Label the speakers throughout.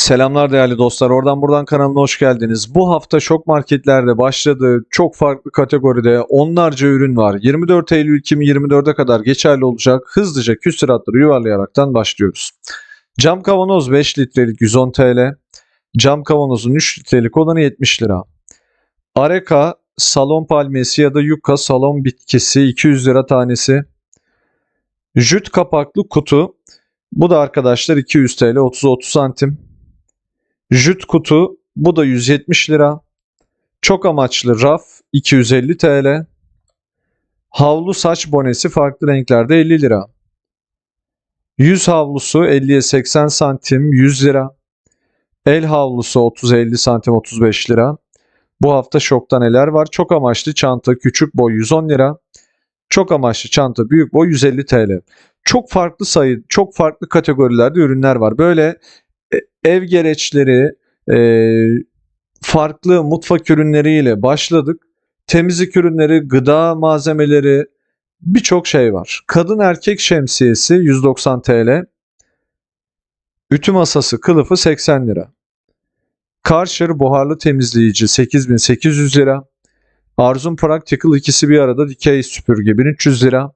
Speaker 1: Selamlar değerli dostlar. Oradan buradan kanalına hoş geldiniz. Bu hafta şok marketlerde başladı. Çok farklı kategoride onlarca ürün var. 24 Eylül 2024'e kadar geçerli olacak. Hızlıca küsuratları yuvarlayaraktan başlıyoruz. Cam kavanoz 5 litrelik 110 TL. Cam kavanozun 3 litrelik olanı 70 lira. Areka salon palmiyesi ya da yuka salon bitkisi 200 lira tanesi. Jüt kapaklı kutu. Bu da arkadaşlar 200 TL 30-30 santim. Jüt kutu bu da 170 lira. Çok amaçlı raf 250 TL. Havlu saç bonesi farklı renklerde 50 lira. Yüz havlusu 50'ye 80 santim 100 lira. El havlusu 30-50 santim 35 lira. Bu hafta şokta neler var? Çok amaçlı çanta küçük boy 110 lira. Çok amaçlı çanta büyük boy 150 TL. Çok farklı sayı, çok farklı kategorilerde ürünler var. Böyle ev gereçleri, e, farklı mutfak ürünleriyle başladık. Temizlik ürünleri, gıda malzemeleri, birçok şey var. Kadın erkek şemsiyesi 190 TL. Ütü masası kılıfı 80 lira. Karcher buharlı temizleyici 8800 lira. Arzum Practical ikisi bir arada dikey süpürge 1300 lira.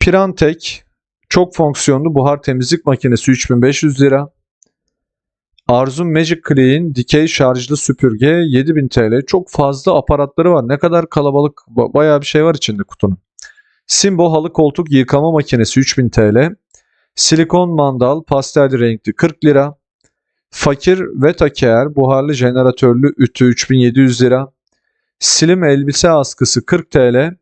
Speaker 1: Pirantek çok fonksiyonlu buhar temizlik makinesi 3500 lira. Arzum Magic Clean dikey şarjlı süpürge 7000 TL. Çok fazla aparatları var. Ne kadar kalabalık. Ba- Bayağı bir şey var içinde kutunun. Simbo halı koltuk yıkama makinesi 3000 TL. Silikon mandal pastel renkli 40 lira. Fakir ve taker buharlı jeneratörlü ütü 3700 lira. Silim elbise askısı 40 TL.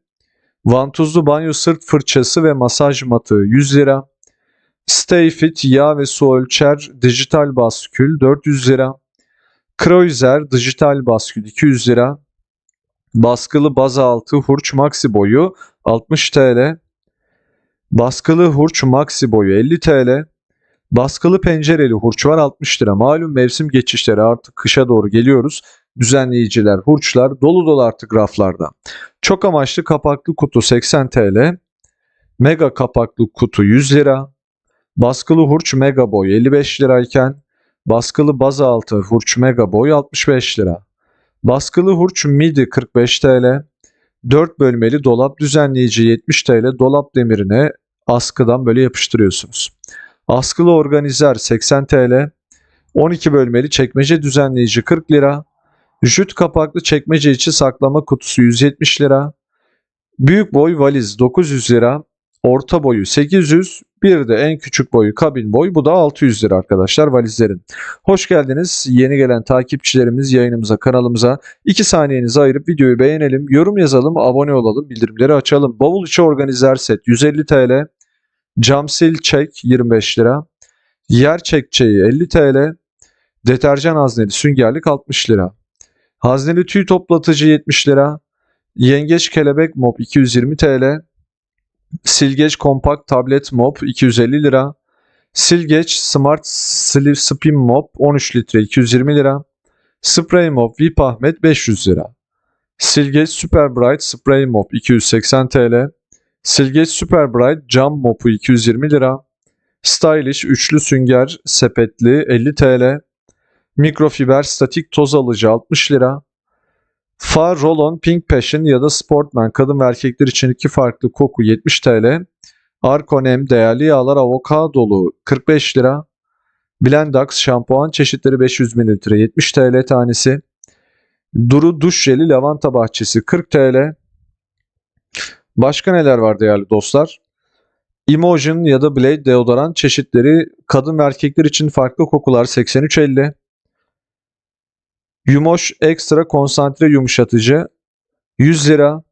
Speaker 1: Vantuzlu banyo sırt fırçası ve masaj matı 100 lira. Stayfit yağ ve su ölçer dijital baskül 400 lira. Kreuzer dijital baskül 200 lira. Baskılı bazaltı hurç maxi boyu 60 TL. Baskılı hurç maxi boyu 50 TL. Baskılı pencereli hurç var 60 lira. Malum mevsim geçişleri artık kışa doğru geliyoruz. Düzenleyiciler, hurçlar dolu dolu artık raflarda. Çok amaçlı kapaklı kutu 80 TL. Mega kapaklı kutu 100 lira. Baskılı hurç mega boy 55 lirayken baskılı bazaltı hurç mega boy 65 lira. Baskılı hurç midi 45 TL. 4 bölmeli dolap düzenleyici 70 TL dolap demirine askıdan böyle yapıştırıyorsunuz. Askılı organizer 80 TL. 12 bölmeli çekmece düzenleyici 40 lira. Jüt kapaklı çekmece içi saklama kutusu 170 lira. Büyük boy valiz 900 lira. Orta boyu 800. Bir de en küçük boyu kabin boy. Bu da 600 lira arkadaşlar valizlerin. Hoş geldiniz. Yeni gelen takipçilerimiz yayınımıza, kanalımıza 2 saniyenizi ayırıp videoyu beğenelim, yorum yazalım, abone olalım, bildirimleri açalım. Bavul içi organizer set 150 TL. Camsil çek 25 lira. Yer çekçeği 50 TL. Deterjan hazneli süngerlik 60 lira. Hazneli tüy toplatıcı 70 lira. Yengeç kelebek mop 220 TL. Silgeç kompakt tablet mop 250 lira. Silgeç Smart Sleeve Spin Mop 13 litre 220 lira. Spray Mop VIP Ahmet 500 lira. Silgeç Super Bright Spray Mop 280 TL. Silgeç Super Bright Cam Mop'u 220 lira. Stylish üçlü sünger sepetli 50 TL. Mikrofiber statik toz alıcı 60 lira. Far Roll-On Pink Passion ya da Sportman kadın ve erkekler için iki farklı koku 70 TL. Arkonem değerli yağlar avokadolu 45 lira. Blendax şampuan çeşitleri 500 ml 70 TL tanesi. Duru duş jeli lavanta bahçesi 40 TL. Başka neler var değerli dostlar? Imogen ya da Blade deodorant çeşitleri kadın ve erkekler için farklı kokular 83.50. Yumoş ekstra konsantre yumuşatıcı 100 lira.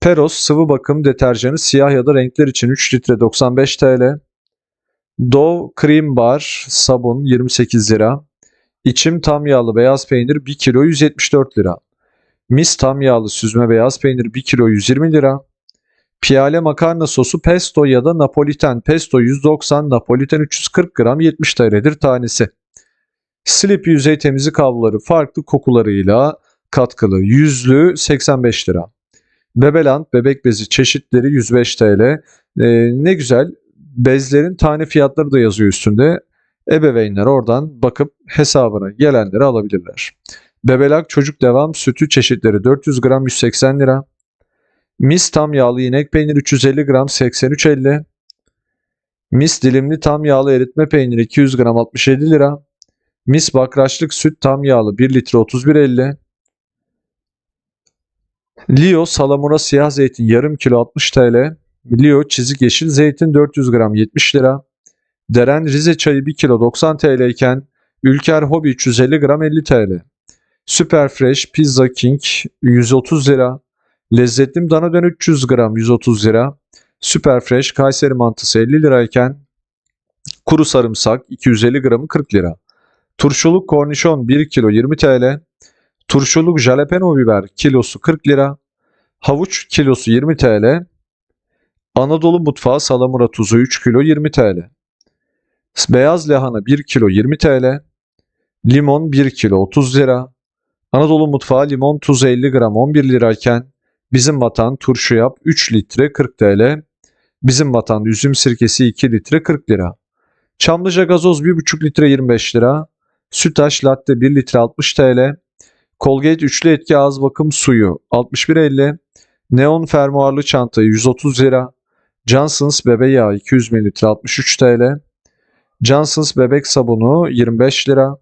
Speaker 1: Peros sıvı bakım deterjanı siyah ya da renkler için 3 litre 95 TL. Dove Cream Bar sabun 28 lira. İçim tam yağlı beyaz peynir 1 kilo 174 lira. Mis tam yağlı süzme beyaz peynir 1 kilo 120 lira. Piyale makarna sosu pesto ya da napoliten pesto 190 napoliten 340 gram 70 TL'dir tanesi. Slip yüzey temizlik havluları farklı kokularıyla katkılı. Yüzlü 85 lira. Bebeland bebek bezi çeşitleri 105 TL. Ee, ne güzel. Bezlerin tane fiyatları da yazıyor üstünde. Ebeveynler oradan bakıp hesabına gelenleri alabilirler. Bebelak çocuk devam sütü çeşitleri 400 gram 180 lira. Mis tam yağlı inek peyniri 350 gram 83.50. Mis dilimli tam yağlı eritme peyniri 200 gram 67 lira. Mis bakraçlık süt tam yağlı 1 litre 31.50. Leo salamura siyah zeytin yarım kilo 60 TL. Leo çizik yeşil zeytin 400 gram 70 lira. Deren Rize çayı 1 kilo 90 TL iken Ülker Hobi 350 gram 50 TL. Super Fresh Pizza King 130 lira. Lezzetlim dana dön 300 gram 130 lira. Super Fresh Kayseri mantısı 50 lirayken kuru sarımsak 250 gramı 40 lira. Turşuluk kornişon 1 kilo 20 TL. Turşuluk jalapeno biber kilosu 40 lira. Havuç kilosu 20 TL. Anadolu mutfağı salamura tuzu 3 kilo 20 TL. Beyaz lahana 1 kilo 20 TL. Limon 1 kilo 30 lira. Anadolu mutfağı limon tuzu 50 gram 11 lirayken bizim vatan turşu yap 3 litre 40 TL. Bizim vatan üzüm sirkesi 2 litre 40 lira. Çamlıca gazoz 1,5 litre 25 lira. Sütaş latte 1 litre 60 TL. Colgate üçlü etki ağız bakım suyu 61.50. Neon fermuarlı çanta 130 lira. Johnson's bebe yağı 200 ml 63 TL. Johnson's bebek sabunu 25 lira.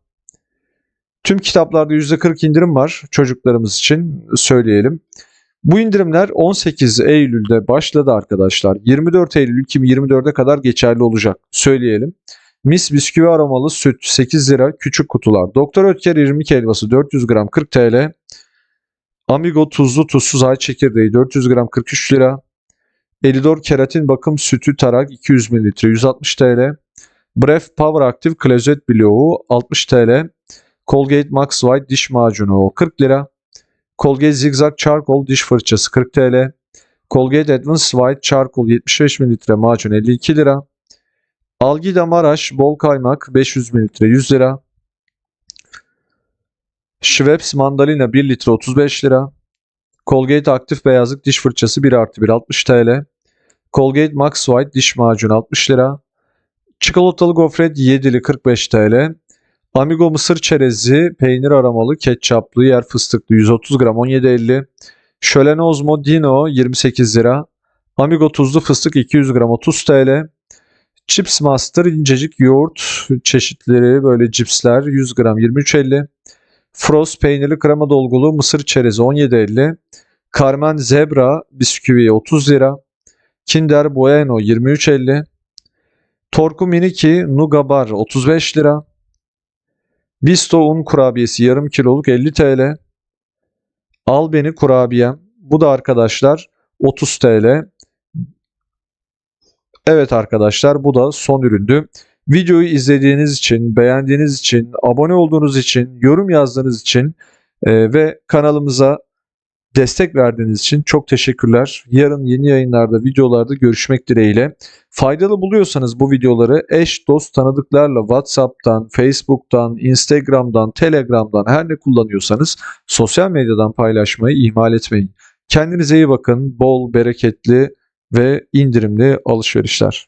Speaker 1: Tüm kitaplarda %40 indirim var çocuklarımız için söyleyelim. Bu indirimler 18 Eylül'de başladı arkadaşlar. 24 Eylül 2024'e kadar geçerli olacak söyleyelim. Mis bisküvi aromalı süt 8 lira küçük kutular. Doktor Ötker irmik helvası 400 gram 40 TL. Amigo tuzlu tuzsuz ay çekirdeği 400 gram 43 lira. Elidor keratin bakım sütü tarak 200 ml 160 TL. Bref Power Active klozet bloğu 60 TL. Colgate Max White diş macunu 40 lira. Colgate Zigzag Charcoal diş fırçası 40 TL. Colgate Advanced White Charcoal 75 ml macun 52 lira. Algida Maraş bol kaymak 500 ml 100 lira. Schweppes mandalina 1 litre 35 lira. Colgate aktif beyazlık diş fırçası 1 artı 1 60 TL. Colgate Max White diş macunu 60 lira. Çikolatalı gofret 7'li 45 TL. Amigo mısır çerezi, peynir aramalı, ketçaplı, yer fıstıklı 130 gram 17.50. Şölen Ozmo Dino 28 lira. Amigo tuzlu fıstık 200 gram 30 TL. Chips Master incecik yoğurt çeşitleri böyle cipsler 100 gram 23.50. Frost peynirli krema dolgulu mısır çerezi 17.50. Carmen Zebra bisküvi 30 lira. Kinder Bueno 23.50. Torku Miniki Nugabar 35 lira. Bisto un kurabiyesi yarım kiloluk 50 TL. Al beni kurabiyem. Bu da arkadaşlar 30 TL. Evet arkadaşlar bu da son üründü. Videoyu izlediğiniz için, beğendiğiniz için, abone olduğunuz için, yorum yazdığınız için e, ve kanalımıza destek verdiğiniz için çok teşekkürler. Yarın yeni yayınlarda, videolarda görüşmek dileğiyle. Faydalı buluyorsanız bu videoları eş, dost, tanıdıklarla WhatsApp'tan, Facebook'tan, Instagram'dan, Telegram'dan her ne kullanıyorsanız sosyal medyadan paylaşmayı ihmal etmeyin. Kendinize iyi bakın. Bol, bereketli ve indirimli alışverişler.